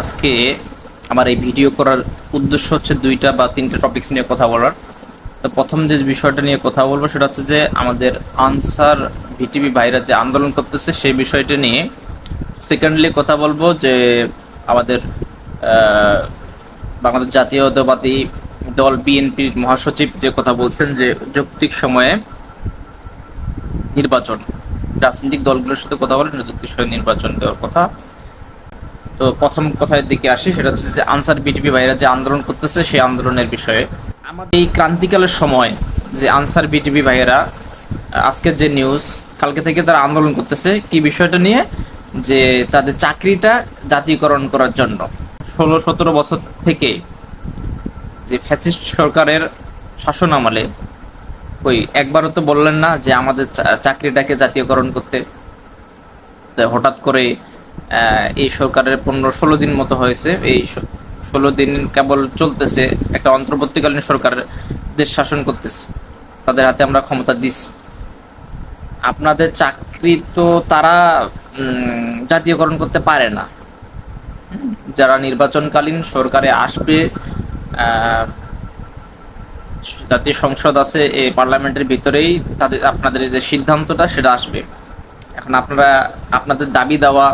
আজকে আমার এই ভিডিও করার উদ্দেশ্য হচ্ছে দুইটা বা তিনটা টপিকস নিয়ে কথা বলার। তো প্রথম যে বিষয়টা নিয়ে কথা বলব সেটা হচ্ছে যে আমাদের আনসার ভিটিভি ভাইরা যে আন্দোলন করতেছে সেই বিষয়টা নিয়ে। সেকেন্ডলি কথা বলব যে আমাদের বাংলাদেশ জাতীয়তাবাদী দল বিএনপির মহাসচিব যে কথা বলছেন যে যৌক্তিক সময়ে নির্বাচন, রাজনৈতিক দলগুলোর সাথে কথা বলে যৌক্তিক সময়ে নির্বাচন দেওয়ার কথা। তো প্রথম কথার দিকে আসি, সেটা হচ্ছে যে আনসার বিটিপি ভাইরা যে আন্দোলন করতেছে সেই আন্দোলনের বিষয়ে। আমাদের এই ক্রান্তিকালের সময় যে আনসার বিটিপি ভাইয়েরা, আজকের যে নিউজ, কালকে থেকে তারা আন্দোলন করতেছে, কি বিষয়টা নিয়ে? যে তাদের চাকরিটা জাতীয়করণ করার জন্য। ষোলো, সতেরো বছর থেকে যে ফ্যাসিস্ট সরকারের শাসন আমলে ওই একবারও তো বললেন না যে আমাদের চাকরিটাকে জাতীয়করণ করতে। হঠাৎ করে এই সরকারের পনেরো ষোলো দিন মতো হয়েছে। এই ষোলো দিন কেবল চলতেছে, একটা অন্তর্বর্তীকালীন সরকার দেশ শাসন করতেছে। তাদের হাতে আমরা ক্ষমতা দিচ্ছি আপনাদের চাকরি তো তারা জাতীয়করণ করতে পারে না। যারা নির্বাচনকালীন সরকারে আসবে জাতীয় সংসদ আছে এই পার্লামেন্টের ভিতরেই, তাদের, আপনাদের যে সিদ্ধান্তটা সেটা আসবে। এখন আপনারা, আপনাদের দাবি দেওয়া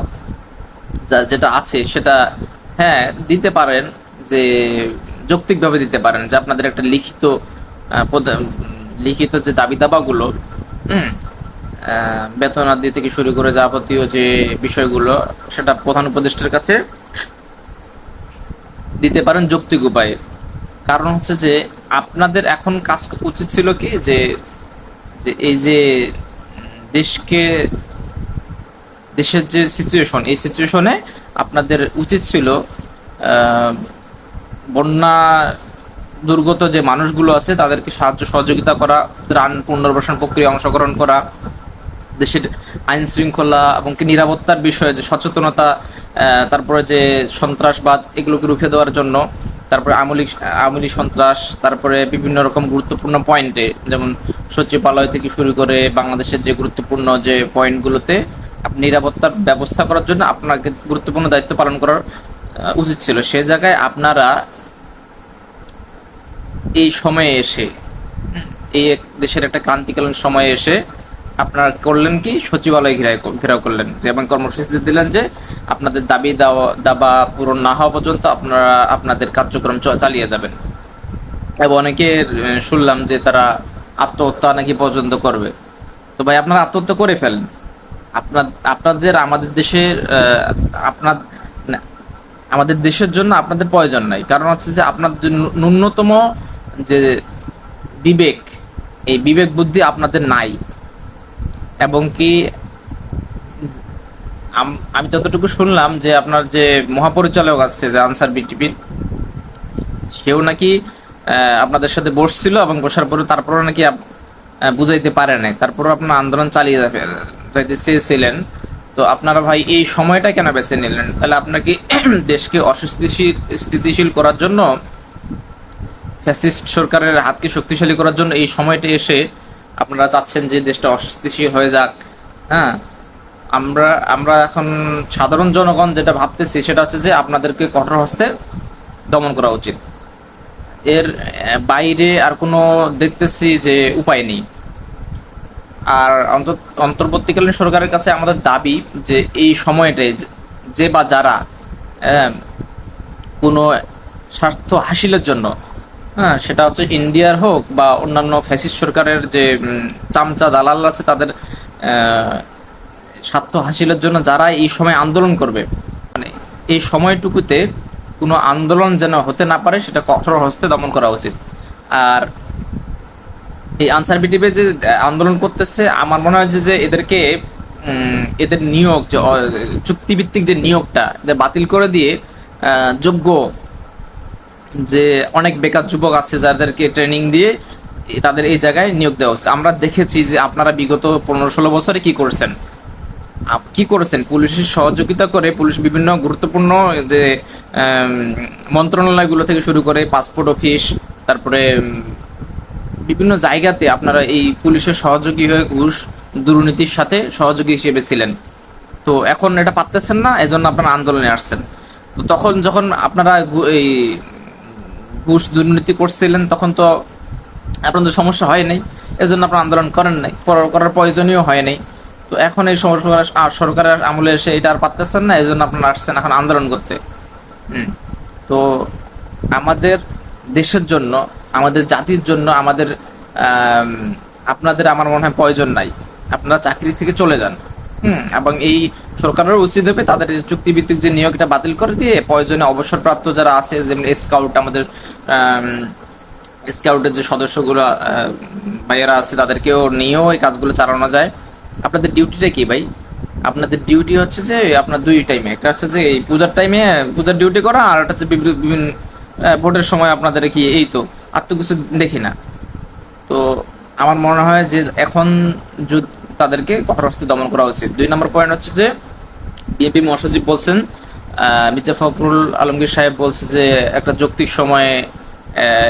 যেটা আছে, সেটা হ্যাঁ দিতে পারেন, যে যৌক্তিকভাবে দিতে পারেন, যে আপনাদের একটা লিখিত লিখিত যে দাবি দাবাগুলো বেতনাদি থেকে শুরু করে যাবতীয় যে বিষয়গুলো, সেটা প্রধান উপদেষ্টার কাছে দিতে পারেন যৌক্তিক উপায়ে। কারণ হচ্ছে যে, আপনাদের এখন কাজ উচিত ছিল কি যে এই যে দেশকে দেশের যে সিচুয়েশন এই সিচুয়েশনে আপনাদের উচিত ছিল বন্যা দুর্গত যে মানুষগুলো আছে, তাদেরকে সাহায্য সহযোগিতা করা, ত্রাণ পুনর্বাসন প্রক্রিয়া অংশগ্রহণ করা, দেশের আইন শৃঙ্খলা এবং কি নিরাপত্তার বিষয়ে যে সচেতনতা তারপরে যে সন্ত্রাসবাদ, এগুলোকে রুখে দেওয়ার জন্য, তারপরে আমলিক আমলি সন্ত্রাস, তারপরে বিভিন্ন রকম গুরুত্বপূর্ণ পয়েন্টে যেমন সচিবালয় থেকে শুরু করে বাংলাদেশের যে গুরুত্বপূর্ণ যে পয়েন্টগুলোতে নিরাপত্তার ব্যবস্থা করার জন্য আপনাকে গুরুত্বপূর্ণ দায়িত্ব পালন করার উচিত ছিল। সে জায়গায় আপনারা এই সময়ে এসে, এই দেশের একটা ক্রান্তিকালীন সময়ে এসে আপনারা করলেন কি? সচিবালয় ঘেরাও ঘেরাও করলেন। যে এবং কর্মসূচি দিলেন যে আপনাদের দাবি দেওয়া, দাবা পূরণ না হওয়া পর্যন্ত আপনারা, আপনাদের কার্যক্রম চালিয়ে যাবেন। এবং অনেকে শুনলাম যে তারা আত্মহত্যা নাকি পর্যন্ত করবে। তো ভাই, আপনারা আত্মহত্যা করে ফেলেন। আপনার, আপনাদের আমাদের দেশের আপনার আমাদের দেশের জন্য আপনাদের প্রয়োজন নাই। কারণ হচ্ছে যে আপনার যে ন্যূনতম যে বিবেক, এই বিবেক বুদ্ধি আপনাদের নাই। এবং কি, আমি যতটুকু শুনলাম যে আপনার যে মহাপরিচালক আছে, যে আনসার বিটিপির সেও নাকি আপনাদের সাথে বসছিল এবং বসার পরে তারপরে নাকি বুঝাইতে পারে নাই। তারপরে আপনার আন্দোলন চালিয়ে যাবে যাইতে চেয়েছিলেন, তো আপনারা ভাই এই সময়টা কেন বেছে নিলেন? তাহলে আপনাকে দেশকে অস্থিতিশীল স্থিতিশীল করার জন্য, ফ্যাসিস্ট সরকারের হাতকে শক্তিশালী করার জন্য এই সময়টা এসে আপনারা চাচ্ছেন যে দেশটা অস্থিতিশীল হয়ে যাক? হ্যাঁ? আমরা আমরা এখন সাধারণ জনগণ যেটা ভাবতেছি সেটা হচ্ছে যে আপনাদেরকে কঠোর হস্তে দমন করা উচিত। এর বাইরে আর কোনো দেখতেছি যে উপায় নেই। আর অন্ত- অন্তর্বর্তীকালীন সরকারের কাছে আমাদের দাবি যে এই সময়টায় যে- বা যারা কোনো স্বার্থ হাসিলের জন্য হ্যাঁ সেটা হচ্ছে ইন্ডিয়ার হোক বা অন্যান্য ফ্যাসিস্ট সরকারের যে চামচা দালাল আছে তাদের স্বার্থ হাসিলের জন্য যারা এই সময় আন্দোলন করবে মানে এই সময়টুকুতে কোনো আন্দোলন যেন হতে না পারে সেটা কঠোর হস্তে দমন করা উচিত। আর এই আনসার বিটিপি যে আন্দোলন করতেছে, আমার মনে হয় যে এদেরকে এদের নিয়োগ চুক্তিভিত্তিক যে নিয়োগটা বাতিল করে দিয়ে যোগ্য যে অনেক বেকার যুবক আছে যাদেরকে ট্রেনিং দিয়ে তাদের এই জায়গায় নিয়োগ দেওয়া হচ্ছে। আমরা দেখেছি যে আপনারা বিগত পনেরো ষোলো বছরে কি করছেন? কি করেছেন? পুলিশের সহযোগিতা করে পুলিশ বিভিন্ন গুরুত্বপূর্ণ যে মন্ত্রণালয়গুলো থেকে শুরু করে, পাসপোর্ট অফিস, তারপরে বিভিন্ন জায়গাতে আপনারা এই পুলিশের সহযোগী হয়ে ঘুষ দুর্নীতির সাথে সহযোগী হিসেবে ছিলেন। তো এখন এটা পারতেছেন না, এজন্য আপনারা আন্দোলনে আসছেন। তো তখন যখন আপনারা এই ঘুষ দুর্নীতি করছিলেন, তখন তো আপনাদের সমস্যা হয় নাই, এজন্য আপনারা আন্দোলন করেন নাই, করার- প্রয়োজনীয় হয় নাই। তো এখন এই সরকার সরকারের আমলে এসে এটা আর পারতেছেন না এই জন্য আপনারা আসছেন এখন আন্দোলন করতে। হুম। তো আমাদের দেশের জন্য, আমাদের জাতির জন্য, আমাদের আপনাদের আমার মনে হয় প্রয়োজন নাই। আপনারা চাকরি থেকে চলে যান। হুম, এবং এই সরকারের উচিত হবে তাদের চুক্তিভিত্তিক যে নিয়োগ এটা বাতিল করে দিয়ে প্রয়োজনে অবসরপ্রাপ্ত যারা আছে, যেমন স্কাউট আমাদের স্কাউটের যে সদস্যগুলো ভাইয়েরা আছে, তাদেরকেও নিয়েও এই কাজগুলো চালানো যায়। আপনাদের ডিউটিটা কি ভাই? আপনাদের ডিউটি হচ্ছে যে, আপনার দুই টাইমে একটা হচ্ছে যে এই পূজার টাইমে পূজার ডিউটি করা, আর একটা হচ্ছে বিভিন্ন ভোটের সময় আপনাদের কি এই তো, আর তো কিছু দেখি না। তো আমার মনে হয় যে এখন তাদেরকে কঠোরহস্তে দমন করা উচিত। দুই নম্বর পয়েন্ট হচ্ছে যে বিএনপি মহাসচিব বলছেন মির্জা ফখরুল আলমগীর সাহেব বলছে যে একটা যৌক্তিক সময়ে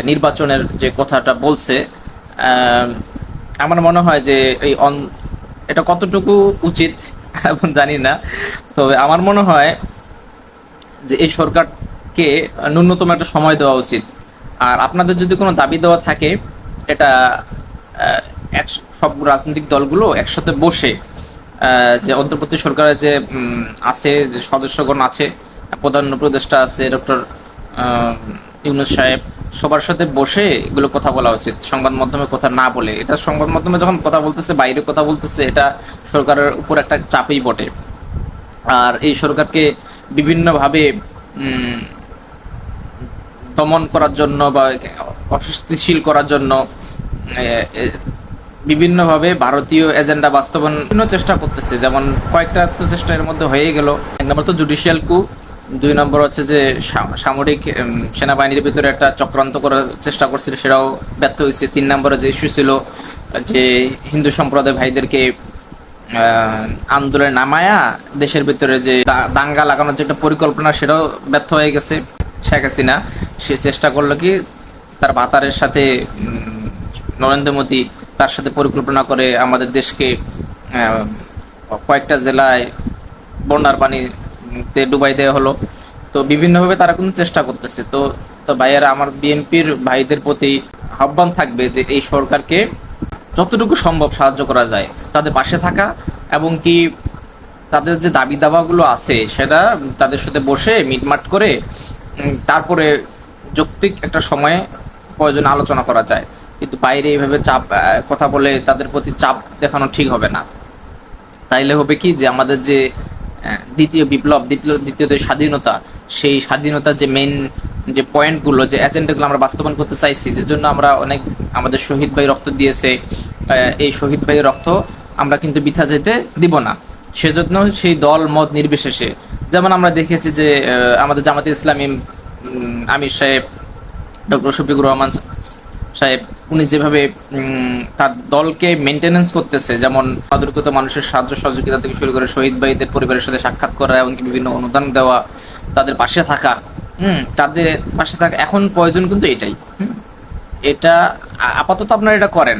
নির্বাচনের যে কথাটা বলছে আমার মনে হয় যে এই অন- এটা কতটুকু উচিত এখন জানি না। তবে আমার মনে হয় যে এই সরকারকে ন্যূনতম একটা সময় দেওয়া উচিত। আর আপনাদের যদি কোনো দাবি দেওয়া থাকে, এটা এক- সব রাজনৈতিক দলগুলো একসাথে বসে যে অন্তর্বর্তী সরকারের যে আছে, যে সদস্যগণ আছে, প্রধান উপদেষ্টা আছে, ডক্টর ইউনুস সাহেব, সবার সাথে বসে এগুলো কথা বলা উচিত। সংবাদ মাধ্যমে কথা না বলে। এটা সংবাদ মাধ্যমে যখন কথা বলতেছে, বাইরে কথা বলতেছে, এটা সরকারের উপর একটা চাপই বটে। আর এই সরকারকে বিভিন্নভাবে দমন করার জন্য বা অস্বস্তিশীল করার জন্য বিভিন্নভাবে ভারতীয় এজেন্ডা বাস্তবায়নের চেষ্টা করতেছে। যেমন কয়েকটা তো চেষ্টা এর মধ্যে হয়ে গেল। এক নম্বর তো জুডিশিয়াল কু দুই নম্বর হচ্ছে যে সামরিক সেনাবাহিনীর ভিতরে একটা চক্রান্ত করার চেষ্টা করছিল, সেটাও ব্যর্থ হয়েছে। তিন নম্বরে যে ইস্যু ছিল, যে হিন্দু সম্প্রদায় ভাইদেরকে আন্দোলনে নামায়া দেশের ভিতরে যে দাঙ্গা লাগানোর যে একটা পরিকল্পনা, সেটাও ব্যর্থ হয়ে গেছে। শেখ হাসিনা, সে চেষ্টা করল কি তার ভাতারের সাথে নরেন্দ্র মোদী তার সাথে পরিকল্পনা করে আমাদের দেশকে কয়েকটা জেলায় বন্যার পানিতে ডুবাই দেওয়া হলো। তো বিভিন্নভাবে তারা কিন্তু চেষ্টা করতেছে। তো তো ভাইয়েরা, আমার বিএনপির ভাইদের প্রতি আহ্বান থাকবে যে এই সরকারকে যতটুকু সম্ভব সাহায্য করা যায়, তাদের পাশে থাকা এবং কি তাদের যে দাবি দাবাগুলো আছে, সেটা তাদের সাথে বসে মিটমাট করে তারপরে যৌক্তিক একটা সময়ে প্রয়োজন আলোচনা করা যায়। কিন্তু বাইরে এইভাবে চাপ কথা বলে তাদের প্রতি চাপ দেখানো ঠিক হবে না। তাইলে হবে কি যে আমাদের যে দ্বিতীয় বিপ্লব, দ্বিতীয় দ্বিতীয় যে স্বাধীনতা, সেই স্বাধীনতার যে মেইন যে পয়েন্টগুলো যে এজেন্ডাগুলো আমরা বাস্তবায়ন করতে চাইছি, যে জন্য আমরা অনেক আমাদের শহীদ ভাই রক্ত দিয়েছে এই শহীদ ভাই রক্ত আমরা কিন্তু বৃথা যেতে দিব না। সেজন্য সেই দল মত নির্বিশেষে যেমন আমরা দেখেছি যে আমাদের জামাতে ইসলামী আমির সাহেব, ডক্টর শফিকুর রহমান সাহেব, উনি যেভাবে তার দলকে মেনটেনেন্স করতেছে, যেমন আদরকৃত মানুষের সাহায্য সহযোগিতা থেকে শুরু করে শহীদ ভাইদের পরিবারের সাথে সাক্ষাৎ করা এবং বিভিন্ন অনুদান দেওয়া, তাদের পাশে থাকা, হুম, তাদের পাশে থাকা, এখন প্রয়োজন কিন্তু এটাই। এটা আপাতত আপনারা এটা করেন